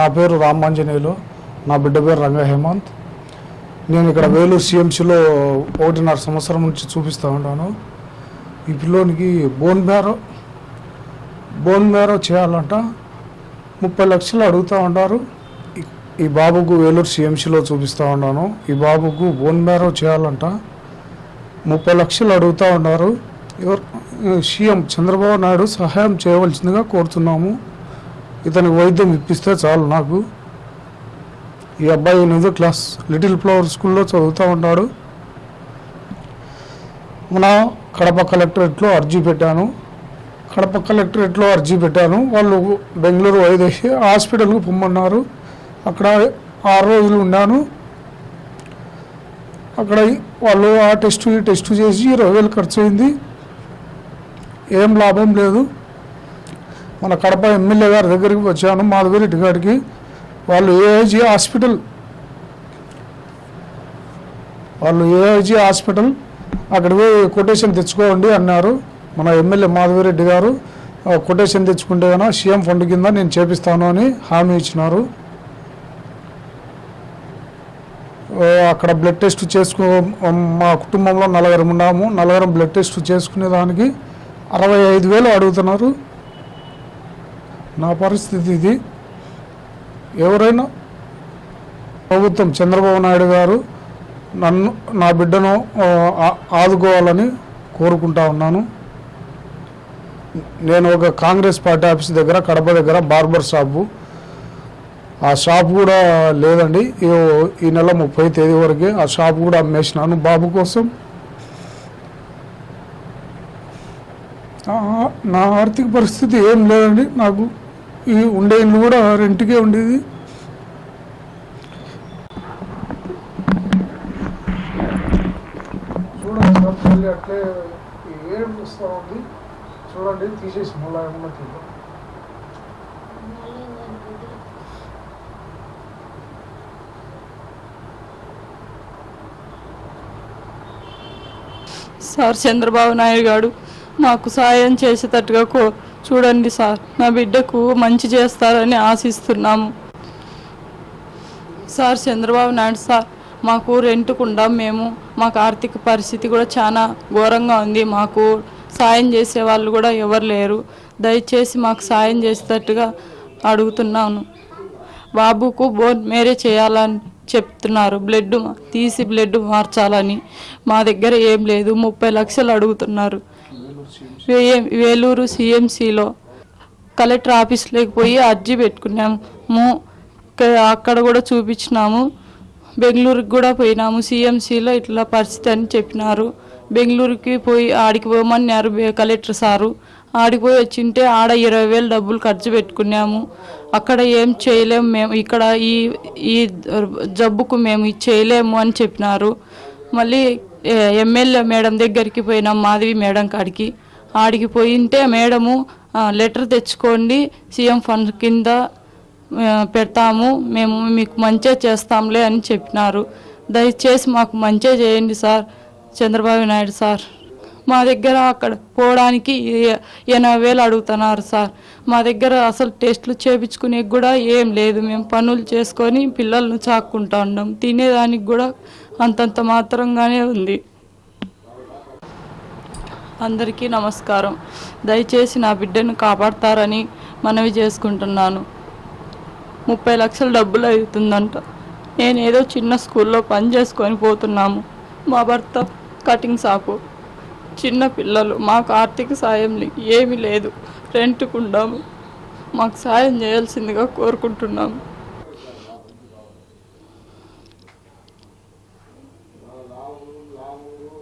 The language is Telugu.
నా పేరు రామాంజనేయులు. నా బిడ్డ పేరు రంగ హేమంత్. నేను ఇక్కడ వేలూరు సిఎంసిలో ఒకటిన్నర సంవత్సరం నుంచి చూపిస్తూ ఉంటాను ఈ పిల్లోనికి బోన్ మ్యారో బోన్ మ్యారో చేయాలంట. ముప్పై లక్షలు అడుగుతూ ఉంటారు ఈ- బాబుకు వేలూరు సిఎంసిలో చూపిస్తూ ఉన్నాను. ఈ బాబుకు బోన్ మ్యారో చేయాలంట. ముప్పై లక్షలు అడుగుతూ ఉన్నారు. ఎవరు సీఎం చంద్రబాబు నాయుడు సహాయం చేయవలసిందిగా కోరుతున్నాము. ఇతనికి వైద్యం ఇప్పిస్తే చాలు నాకు. ఈ అబ్బాయి ఎనిమిదో క్లాస్ లిటిల్ ఫ్లవర్ స్కూల్లో చదువుతూ ఉంటాడు మన కడప కలెక్టరేట్లో అర్జీ పెట్టాను. కడప కలెక్టరేట్లో అర్జీ పెట్టాను. వాళ్ళు బెంగళూరు వైదేసి హాస్పిటల్కి పొమ్మన్నారు. అక్కడ ఆరు రోజులు ఉన్నాను అక్కడ వాళ్ళు ఆ టెస్ట్ ఈ టెస్ట్ చేసి ఇరవై వేలు ఖర్చు అయింది. ఏం లాభం లేదు. మన కడప ఎమ్మెల్యే గారి దగ్గరికి వచ్చాను మాధవి రెడ్డి గారికి. వాళ్ళు ఏఐజీ హాస్పిటల్ వాళ్ళు ఏఐజీ హాస్పిటల్ అక్కడ పోయి కొటేషన్ తెచ్చుకోండి అన్నారు. మన ఎమ్మెల్యే మాధవిరెడ్డి గారు ఆ కొటేషన్ తెచ్చుకుంటే కన్నా సీఎం ఫండ్ కింద నేను చేపిస్తాను అని హామీ ఇచ్చినారు. అక్కడ బ్లడ్ టెస్ట్ చేసుకో మా కుటుంబంలో నలుగురం ఉన్నాము. నలుగురం బ్లడ్ టెస్ట్ చేసుకునే దానికి అరవై ఐదు వేలు అడుగుతున్నారు. నా పరిస్థితి ఇది. ఎవరైనా ప్రభుత్వం చంద్రబాబు నాయుడు గారు నన్ను నా బిడ్డను ఆ, ఆదుకోవాలని కోరుకుంటా ఉన్నాను. నేను ఒక కాంగ్రెస్ పార్టీ ఆఫీస్ దగ్గర కడప దగ్గర బార్బర్ షాపు. ఆ షాప్ కూడా లేదండి. ఈ- నెల ముప్పై తేదీ వరకే ఆ షాప్ కూడా అమ్మేసినాను బాబు కోసం. నా ఆర్థిక పరిస్థితి ఏం లేదండి నాకు. ఈ ఉండే ఇల్లు కూడా రెంట్కే ఉండేది. చూడండి అట్లే ఏం వస్తూ ఉంది చూడండి తీసేసి మళ్ళీ ఏమన్నా తీద్దాం. సార్ చంద్రబాబు నాయుడు గారు మాకు సాయం చేసేటట్టుగా కో చూడండి సార్ నా బిడ్డకు మంచి చేస్తారని ఆశిస్తున్నాము. సార్ చంద్రబాబు నాయుడు సార్ మాకు రెంట్కుండా మేము. మాకు ఆర్థిక పరిస్థితి కూడా చాలా ఘోరంగా ఉంది. మాకు సాయం చేసే వాళ్ళు కూడా ఎవరు లేరు. దయచేసి మాకు సాయం చేసేటట్టుగా అడుగుతున్నాను. బాబుకు బోన్ మేరే చేయాలని చెప్తున్నారు. బ్లడ్ తీసి బ్లడ్ మార్చాలని. మా దగ్గర ఏం లేదు. ముప్పై లక్షలు అడుగుతున్నారు. వేలూరు సిఎంసిలో కలెక్టర్ ఆఫీస్లోకి పోయి అర్జీ పెట్టుకున్నాము అక్కడ కూడా చూపించినాము. బెంగళూరుకి కూడా పోయినాము. సిఎంసిలో ఇట్లా పరిస్థితి అని చెప్పినారు. బెంగళూరుకి పోయి ఆడికి పోమన్నారు కలెక్టర్ సారు. ఆడికి పోయి వచ్చింటే ఆడ ఇరవై వేలు డబ్బులు ఖర్చు పెట్టుకున్నాము. అక్కడ ఏం చేయలేము మేము ఇక్కడ ఈ ఈ జబ్బుకు మేము ఇది చేయలేము అని చెప్పినారు. మళ్ళీ ఎమ్మెల్యే మేడం దగ్గరికి పోయినాం మాధవి మేడం కాడికి. ఆడికి పోయింటే మేడము లెటర్ తెచ్చుకోండి సీఎం ఫండ్ కింద పెడతాము మేము మీకు మంచిగా చేస్తాంలే అని చెప్పినారు. దయచేసి మాకు మంచిగా చేయండి సార్ చంద్రబాబు నాయుడు సార్. మా దగ్గర అక్కడ పోవడానికి ఎనభై వేలు అడుగుతున్నారు సార్. మా దగ్గర అసలు టెస్టులు చేపించుకునే కూడా ఏం లేదు. మేము పనులు చేసుకొని పిల్లలను చాక్కుంటా ఉన్నాం. తినేదానికి కూడా అంతంత మాత్రంగానే ఉంది. అందరికీ నమస్కారం. దయచేసి నా బిడ్డను కాపాడతారని మనవి చేసుకుంటున్నాను. ముప్పై లక్షల డబ్బులు అవుతుందంట. నేను ఏదో చిన్న స్కూల్లో పని చేసుకొని పోతున్నాము. మా భర్త కటింగ్ షాపు. చిన్న పిల్లలు. మాకు ఆర్థిక సాయం ఏమీ లేదు. రెంట్కుండాము మాకు సాయం చేయాల్సిందిగా కోరుకుంటున్నాము. Paulo